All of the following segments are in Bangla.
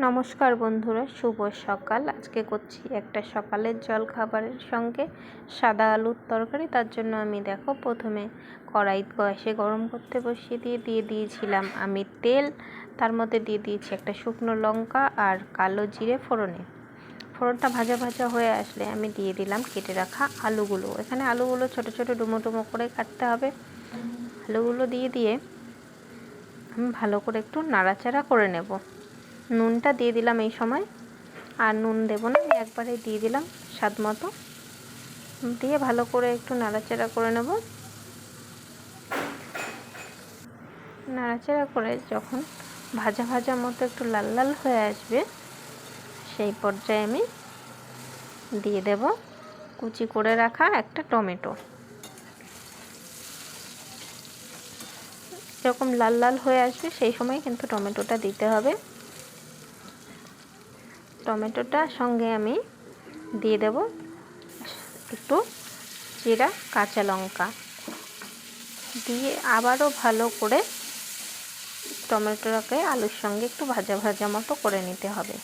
নমস্কার বন্ধুরা, শুভ সকাল। আজকে করছি একটা সকালের জল খাবারের সঙ্গে সাদা আলুর তরকারি। তার জন্য আমি দেখো প্রথমে কড়াই গ্যাসে গরম করতে বসিয়ে দিয়ে দিয়ে দিয়েছিলাম আমি তেল। তার মধ্যে দিয়ে দিয়েছি একটা শুকনো লঙ্কা আর কালো জিরে ফোড়নে। ফোড়নটা ভাজা ভাজা হয়ে আসলে আমি দিয়ে দিলাম কেটে রাখা আলুগুলো। এখানে আলুগুলো ছোট ছোট ডুমো ডুমো করে কাটতে হবে। আলুগুলো দিয়ে দিয়ে আমি ভালো করে একটু নাড়াচাড়া করে নেব। নুনটা দিয়ে দিলাম এই সময়। আর নুন দেবো না, আমি একবারে দিয়ে দিলাম স্বাদ মতো। দিয়ে ভালো করে একটু নাড়াচাড়া করে নেব। নাড়াচাড়া করে যখন ভাজা ভাজা মতো একটু লাল লাল হয়ে আসবে, সেই পর্যায়ে আমি দিয়ে দেব কুচি করে রাখা একটা টমেটো। যখন লাল লাল হয়ে আসবে, সেই সময় কিন্তু টমেটোটা দিতে হবে। টমেটোটা সঙ্গে আমি দিয়ে দেব একটু জিরা, কাঁচা লঙ্কা। দিয়ে আবারও ভালো করে টমেটোটাকে আলুর সঙ্গে একটু ভাজা ভাজা মতো করে নিতে হবে।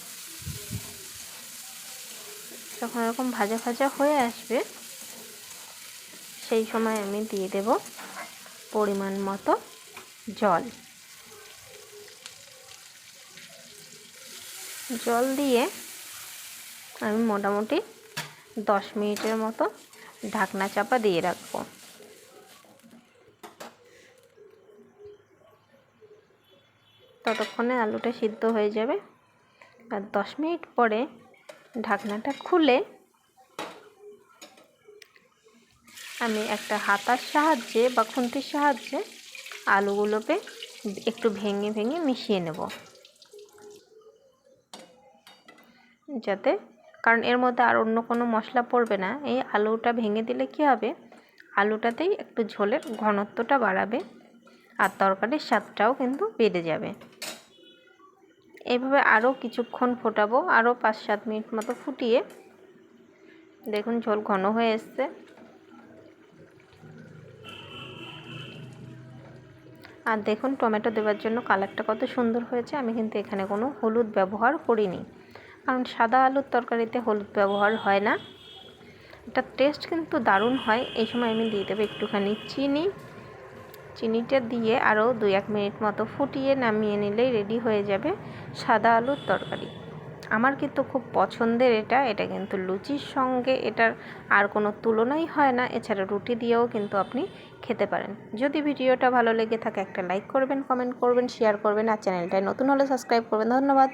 যখন এরকম ভাজা ভাজা হয়ে আসবে, সেই সময় আমি দিয়ে দেব পরিমাণ মতো জল। জল দিয়ে আমি মোটামুটি দশ মিনিটের মতো ঢাকনা চাপা দিয়ে রাখব। ততক্ষণে আলুটা সিদ্ধ হয়ে যাবে। আর দশ মিনিট পরে ঢাকনাটা খুলে আমি একটা হাতার সাহায্যে বা খুন্তির সাহায্যে আলুগুলোকে একটু ভেঙে ভেঙে মিশিয়ে নেব। যাতে কারণ এর মধ্যে আর অন্য কোনো মশলা পড়বে না। এই আলুটা ভেঙে দিলে কি হবে? আলুটাতেই একটু ঝোলের ঘনত্বটা বাড়াবে আর তরকারির স্বাদটাও কিন্তু বেড়ে যাবে। এইভাবে আরও কিছুক্ষণ ফোটাবো, আরও পাঁচ সাত মিনিট মতো ফুটিয়ে। দেখুন ঝোল ঘন হয়ে এসছে। আর দেখুন টমেটো দেওয়ার জন্য কালারটা কত সুন্দর হয়েছে। আমি কিন্তু এখানে কোনো হলুদ ব্যবহার করিনি। কারণ সাদা আলুর তরকারিতে হলুদ ব্যবহার হয় না। এটা টেস্ট কিন্তু দারুণ হয়। এই সময় আমি দিয়ে দেবো একটুখানি চিনি। চিনিটা দিয়ে আরও দুই এক মিনিট মতো ফুটিয়ে নামিয়ে নিলেই রেডি হয়ে যাবে সাদা আলুর তরকারি। আমার কিন্তু খুব পছন্দের এটা। এটা কিন্তু লুচির সঙ্গে এটার আর কোনো তুলনাই হয় না। এছাড়া রুটি দিয়েও কিন্তু আপনি খেতে পারেন। যদি ভিডিওটা ভালো লেগে থাকে একটা লাইক করবেন কমেন্ট করবেন শেয়ার করবেন আর চ্যানেলটায় নতুন হলে সাবস্ক্রাইব করবেন। ধন্যবাদ।